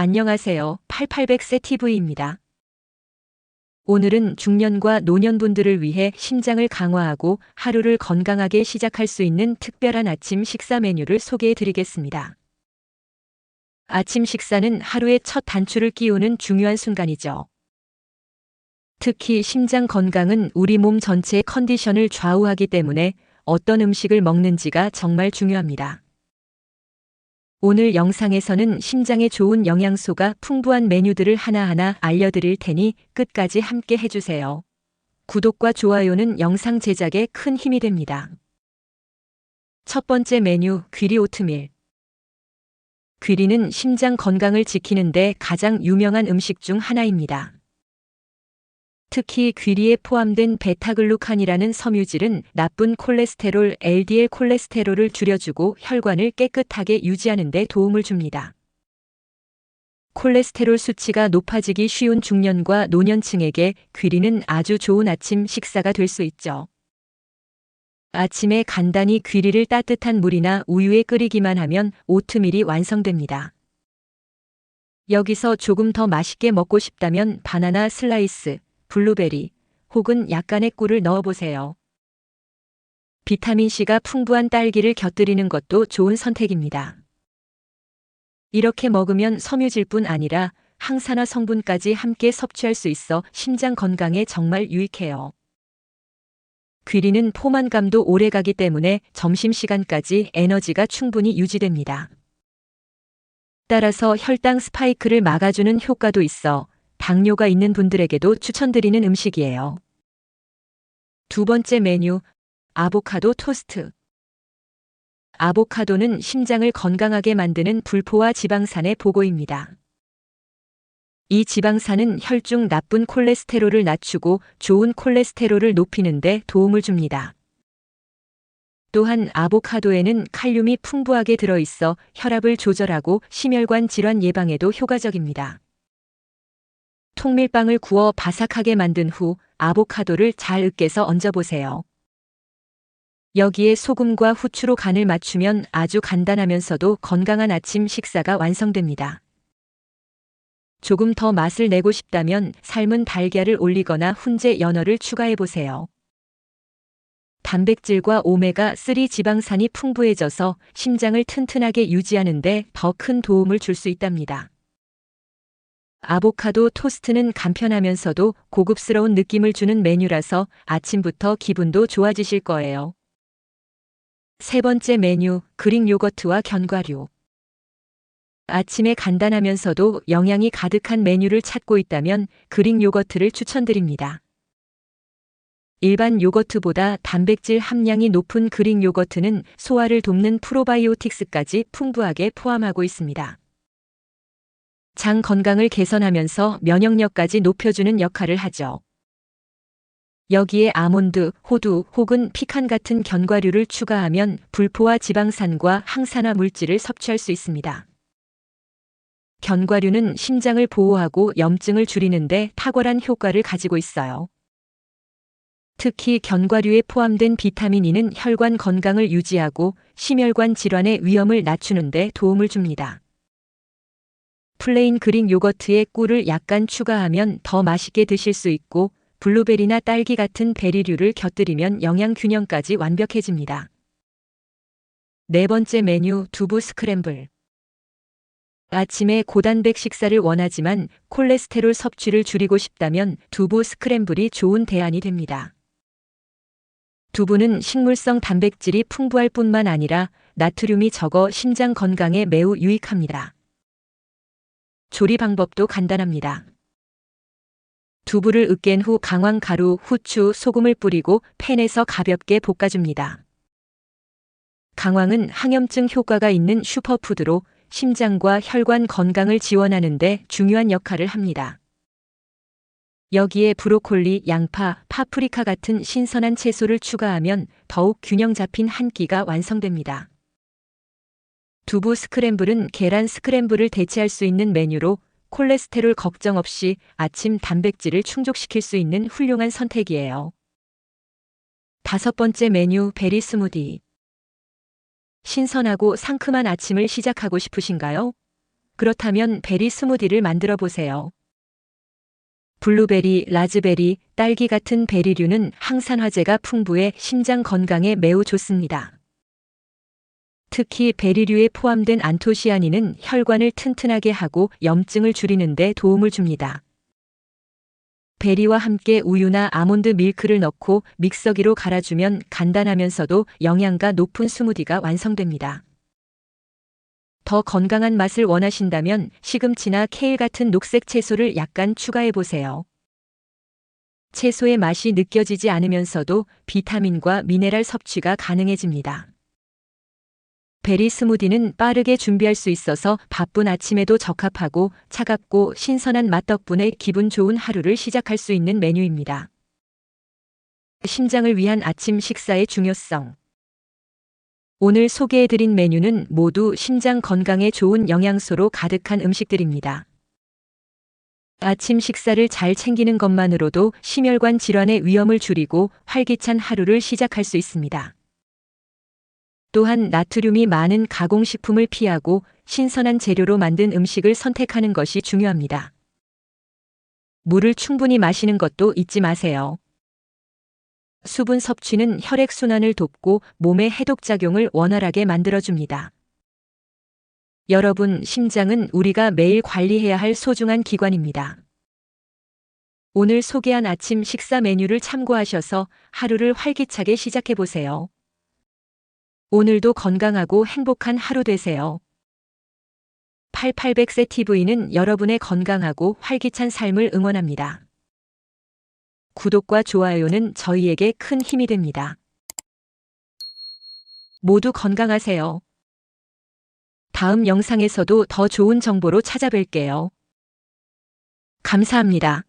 안녕하세요. 8800세 TV입니다. 오늘은 중년과 노년분들을 위해 심장을 강화하고 하루를 건강하게 시작할 수 있는 특별한 아침 식사 메뉴를 소개해 드리겠습니다. 아침 식사는 하루의 첫 단추를 끼우는 중요한 순간이죠. 특히 심장 건강은 우리 몸 전체의 컨디션을 좌우하기 때문에 어떤 음식을 먹는지가 정말 중요합니다. 오늘 영상에서는 심장에 좋은 영양소가 풍부한 메뉴들을 하나하나 알려드릴 테니 끝까지 함께 해주세요. 구독과 좋아요는 영상 제작에 큰 힘이 됩니다. 첫 번째 메뉴 귀리 오트밀. 귀리는 심장 건강을 지키는데 가장 유명한 음식 중 하나입니다. 특히 귀리에 포함된 베타글루칸이라는 섬유질은 나쁜 콜레스테롤 LDL 콜레스테롤을 줄여주고 혈관을 깨끗하게 유지하는 데 도움을 줍니다. 콜레스테롤 수치가 높아지기 쉬운 중년과 노년층에게 귀리는 아주 좋은 아침 식사가 될 수 있죠. 아침에 간단히 귀리를 따뜻한 물이나 우유에 끓이기만 하면 오트밀이 완성됩니다. 여기서 조금 더 맛있게 먹고 싶다면 바나나 슬라이스, 블루베리 혹은 약간의 꿀을 넣어보세요. 비타민C가 풍부한 딸기를 곁들이는 것도 좋은 선택입니다. 이렇게 먹으면 섬유질 뿐 아니라 항산화 성분까지 함께 섭취할 수 있어 심장 건강에 정말 유익해요. 귀리는 포만감도 오래 가기 때문에 점심시간까지 에너지가 충분히 유지됩니다. 따라서 혈당 스파이크를 막아주는 효과도 있어 당뇨가 있는 분들에게도 추천드리는 음식이에요. 두 번째 메뉴, 아보카도 토스트. 아보카도는 심장을 건강하게 만드는 불포화 지방산의 보고입니다. 이 지방산은 혈중 나쁜 콜레스테롤을 낮추고 좋은 콜레스테롤을 높이는데 도움을 줍니다. 또한 아보카도에는 칼륨이 풍부하게 들어있어 혈압을 조절하고 심혈관 질환 예방에도 효과적입니다. 통밀빵을 구워 바삭하게 만든 후 아보카도를 잘 으깨서 얹어보세요. 여기에 소금과 후추로 간을 맞추면 아주 간단하면서도 건강한 아침 식사가 완성됩니다. 조금 더 맛을 내고 싶다면 삶은 달걀을 올리거나 훈제 연어를 추가해보세요. 단백질과 오메가3 지방산이 풍부해져서 심장을 튼튼하게 유지하는데 더 큰 도움을 줄 수 있답니다. 아보카도 토스트는 간편하면서도 고급스러운 느낌을 주는 메뉴라서 아침부터 기분도 좋아지실 거예요. 세 번째 메뉴, 그릭 요거트와 견과류. 아침에 간단하면서도 영양이 가득한 메뉴를 찾고 있다면 그릭 요거트를 추천드립니다. 일반 요거트보다 단백질 함량이 높은 그릭 요거트는 소화를 돕는 프로바이오틱스까지 풍부하게 포함하고 있습니다. 장 건강을 개선하면서 면역력까지 높여주는 역할을 하죠. 여기에 아몬드, 호두 혹은 피칸 같은 견과류를 추가하면 불포화 지방산과 항산화 물질을 섭취할 수 있습니다. 견과류는 심장을 보호하고 염증을 줄이는데 탁월한 효과를 가지고 있어요. 특히 견과류에 포함된 비타민 E는 혈관 건강을 유지하고 심혈관 질환의 위험을 낮추는데 도움을 줍니다. 플레인 그릭 요거트에 꿀을 약간 추가하면 더 맛있게 드실 수 있고 블루베리나 딸기 같은 베리류를 곁들이면 영양 균형까지 완벽해집니다. 네 번째 메뉴 두부 스크램블. 아침에 고단백 식사를 원하지만 콜레스테롤 섭취를 줄이고 싶다면 두부 스크램블이 좋은 대안이 됩니다. 두부는 식물성 단백질이 풍부할 뿐만 아니라 나트륨이 적어 심장 건강에 매우 유익합니다. 조리 방법도 간단합니다. 두부를 으깬 후 강황 가루, 후추, 소금을 뿌리고 팬에서 가볍게 볶아줍니다. 강황은 항염증 효과가 있는 슈퍼푸드로 심장과 혈관 건강을 지원하는데 중요한 역할을 합니다. 여기에 브로콜리, 양파, 파프리카 같은 신선한 채소를 추가하면 더욱 균형 잡힌 한 끼가 완성됩니다. 두부 스크램블은 계란 스크램블을 대체할 수 있는 메뉴로 콜레스테롤 걱정 없이 아침 단백질을 충족시킬 수 있는 훌륭한 선택이에요. 다섯 번째 메뉴 베리 스무디. 신선하고 상큼한 아침을 시작하고 싶으신가요? 그렇다면 베리 스무디를 만들어 보세요. 블루베리, 라즈베리, 딸기 같은 베리류는 항산화제가 풍부해 심장 건강에 매우 좋습니다. 특히 베리류에 포함된 안토시아닌은 혈관을 튼튼하게 하고 염증을 줄이는 데 도움을 줍니다. 베리와 함께 우유나 아몬드 밀크를 넣고 믹서기로 갈아주면 간단하면서도 영양가 높은 스무디가 완성됩니다. 더 건강한 맛을 원하신다면 시금치나 케일 같은 녹색 채소를 약간 추가해 보세요. 채소의 맛이 느껴지지 않으면서도 비타민과 미네랄 섭취가 가능해집니다. 베리 스무디는 빠르게 준비할 수 있어서 바쁜 아침에도 적합하고 차갑고 신선한 맛 덕분에 기분 좋은 하루를 시작할 수 있는 메뉴입니다. 심장을 위한 아침 식사의 중요성. 오늘 소개해드린 메뉴는 모두 심장 건강에 좋은 영양소로 가득한 음식들입니다. 아침 식사를 잘 챙기는 것만으로도 심혈관 질환의 위험을 줄이고 활기찬 하루를 시작할 수 있습니다. 또한 나트륨이 많은 가공식품을 피하고 신선한 재료로 만든 음식을 선택하는 것이 중요합니다. 물을 충분히 마시는 것도 잊지 마세요. 수분 섭취는 혈액순환을 돕고 몸의 해독작용을 원활하게 만들어줍니다. 여러분, 심장은 우리가 매일 관리해야 할 소중한 기관입니다. 오늘 소개한 아침 식사 메뉴를 참고하셔서 하루를 활기차게 시작해 보세요. 오늘도 건강하고 행복한 하루 되세요. 8800세 TV는 여러분의 건강하고 활기찬 삶을 응원합니다. 구독과 좋아요는 저희에게 큰 힘이 됩니다. 모두 건강하세요. 다음 영상에서도 더 좋은 정보로 찾아뵐게요. 감사합니다.